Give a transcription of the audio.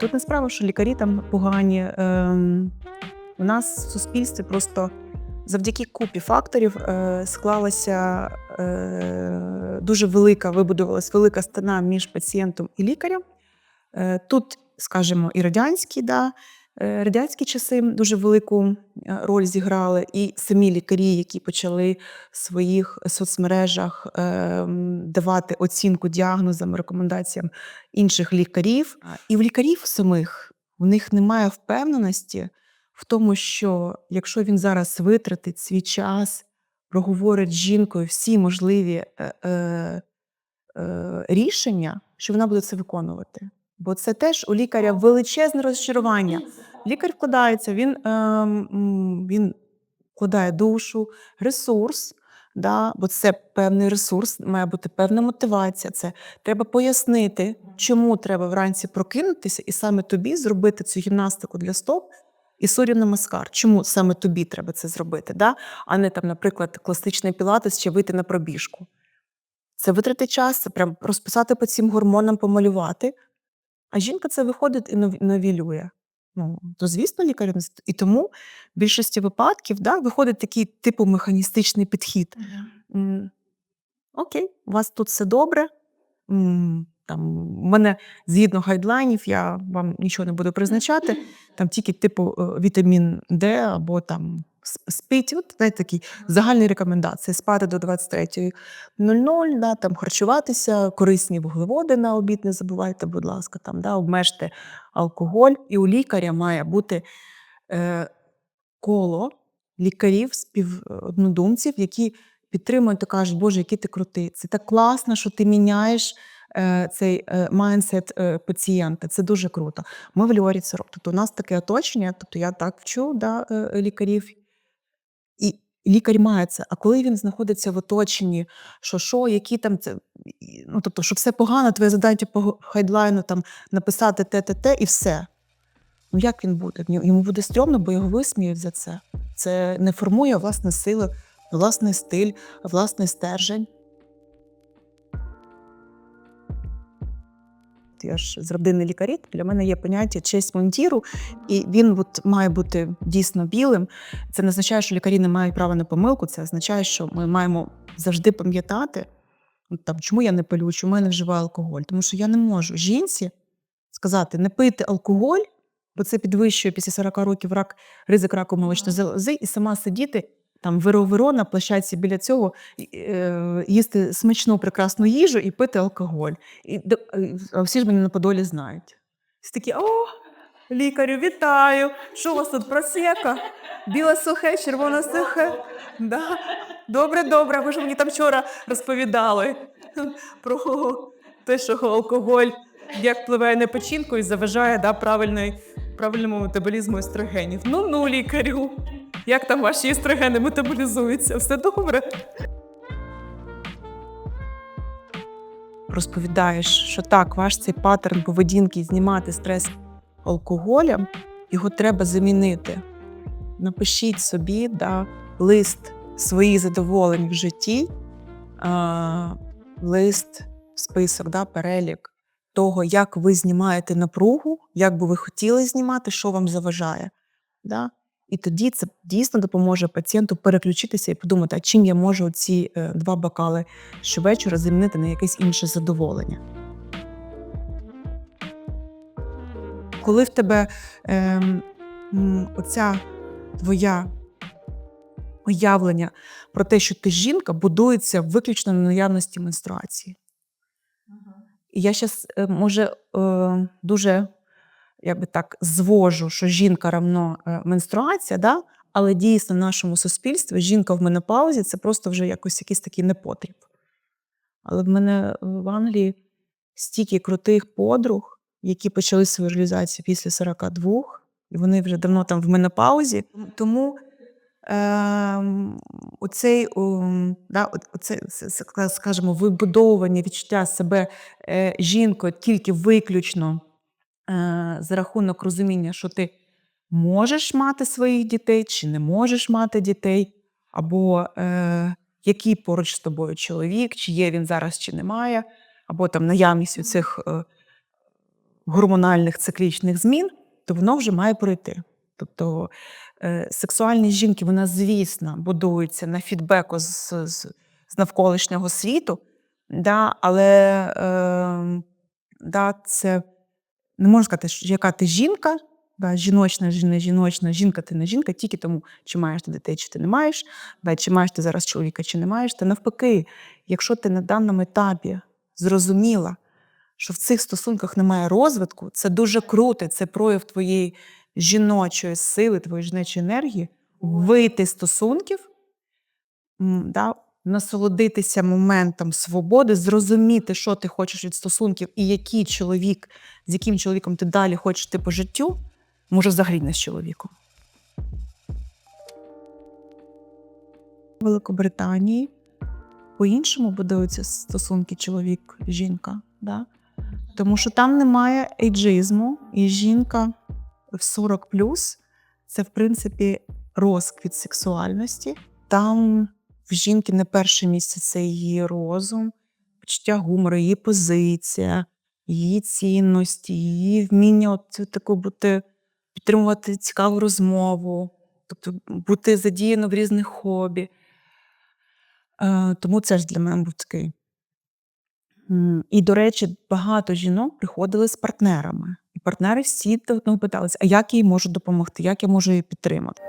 Тут не справа, що лікарі там погані. Ем, у нас в суспільстві просто завдяки купі факторів е, склалася е, дуже велика, вибудувалась велика стена між пацієнтом і лікарем. Е, тут, скажімо, і радянські, да, радянські часи дуже велику е, роль зіграли, і самі лікарі, які почали в своїх соцмережах е, давати оцінку діагнозам, рекомендаціям інших лікарів. І в лікарів самих в них немає впевненості в тому, що якщо він зараз витратить свій час, проговорить з жінкою всі можливі е, е, е, рішення, що вона буде це виконувати. Бо це теж у лікаря величезне розчарування. Лікар вкладається, він, е, м, він вкладає душу, ресурс, да, бо це певний ресурс, має бути певна мотивація. Це треба пояснити, чому треба вранці прокинутися і саме тобі зробити цю гімнастику для стоп і сурі намаскар. Чому саме тобі треба це зробити, да? а не там, наприклад, класичний пілатес чи вийти на пробіжку. Це витрати час, це прям розписати по цим гормонам, помалювати. А жінка це виходить і нов- навілює. Ну, то звісно, лікар не з- і тому в більшості випадків да, виходить такий типу механістичний підхід. М, Окей, у вас тут все добре. М, Там, у мене згідно гайдлайнів, я вам нічого не буду призначати. Там тільки типу е, вітамін Д або там спить. От знаєте, такі загальні рекомендації: спати до 23.00, да, там харчуватися, корисні вуглеводи на обід не забувайте, будь ласка, там, да, обмежте алкоголь. І у лікаря має бути е, коло лікарів, співоднодумців, які підтримують та кажуть, Боже, який ти крутий. Це так класно, що ти міняєш е, цей е, майндсет е, пацієнта. Це дуже круто. Ми в Льорі це робимо. Тобто у нас таке оточення, тобто я так вчу да, е, лікарів. Лікар має це. А коли він знаходиться в оточенні, що що, які там це, ну тобто, що все погано, твоє завдання по хайдлайну там написати те, те, те, і все. Ну як він буде? Йому буде стрьомно, бо його висміють за це. Це не формує власне сили, власний стиль, власний стержень. Я ж з родини лікарів, для мене є поняття честь мундіру, і він от має бути дійсно білим. Це не означає, що лікарі не мають права на помилку. Це означає, що ми маємо завжди пам'ятати, там, чому я не палю, чому я не вживаю алкоголь. Тому що я не можу жінці сказати, не пийте алкоголь, бо це підвищує після 40 років рак, ризик раку молочної залози, і сама сидіти там виро-виро на площадці біля цього, е, їсти смачну прекрасну їжу і пити алкоголь. І, а всі ж мене на Подолі знають. Всі такі, о, лікарю, вітаю! Що у вас тут просека? Біле сухе, червоне сухе. Да. Добре, добре. Ви ж мені там вчора розповідали про те, що алкоголь як впливає на печінку і заважає да, правильному метаболізму естрогенів. Ну ну, лікарю. Як там ваші естрогени метаболізуються? Все добре? Розповідаєш, що так, ваш цей паттерн поведінки знімати стрес алкоголем, його треба замінити. Напишіть собі да, лист своїх задоволень в житті, а, лист, список, да, перелік того, як ви знімаєте напругу, як би ви хотіли знімати, що вам заважає. Да? І тоді це дійсно допоможе пацієнту переключитися і подумати, а чим я можу ці е, два бокали щовечора замінити на якесь інше задоволення. Коли в тебе м, оця твоя уявлення про те, що ти жінка, будується виключно на наявності менструації. І я зараз, може, е, дуже якби так звожу, що жінка равно е, менструація, да? але дійсно в нашому суспільстві жінка в менопаузі це просто вже якось якийсь такий непотріб. Але в мене в Англії стільки крутих подруг, які почали свою реалізацію після 42, і вони вже давно там в менопаузі. Тому ем, оцей, ем, да, оце, це, це, скажімо, вибудовування відчуття себе е, жінкою тільки виключно е, за рахунок розуміння, що ти можеш мати своїх дітей чи не можеш мати дітей, або е, який поруч з тобою чоловік, чи є він зараз, чи немає, або там наявність цих е, гормональних циклічних змін, то воно вже має пройти. Тобто е, сексуальність жінки, вона, звісно, будується на фідбеку з, з, з навколишнього світу, да, але е, да, це не можна сказати, що яка ти жінка, да, жіночна, жі- не жіночна, жінка ти не жінка, тільки тому, чи маєш ти дітей, чи ти не маєш, да, чи маєш ти зараз чоловіка, чи не маєш. Та навпаки, якщо ти на даному етапі зрозуміла, що в цих стосунках немає розвитку, це дуже круто, це прояв твоєї жіночої сили, твоєї жіночої енергії, вийти з стосунків, да, насолодитися моментом свободи, зрозуміти, що ти хочеш від стосунків, і який чоловік, з яким чоловіком ти далі хочеш йти по життю, може взагалі не з чоловіком. В Великобританії по-іншому будуються стосунки чоловік-жінка. Да? Тому що там немає ейджизму, і жінка в 40 це, в принципі, розквіт сексуальності. Там в жінки не перше місце це її розум, почуття гумору, її позиція, її цінності, її вміння от таку бути, підтримувати цікаву розмову, тобто бути задіяно в різних хобі. Е, тому це ж для мене був такий. І, до речі, багато жінок приходили з партнерами. І партнери всі ну, питалися, а як їй можу допомогти, як я можу її підтримати.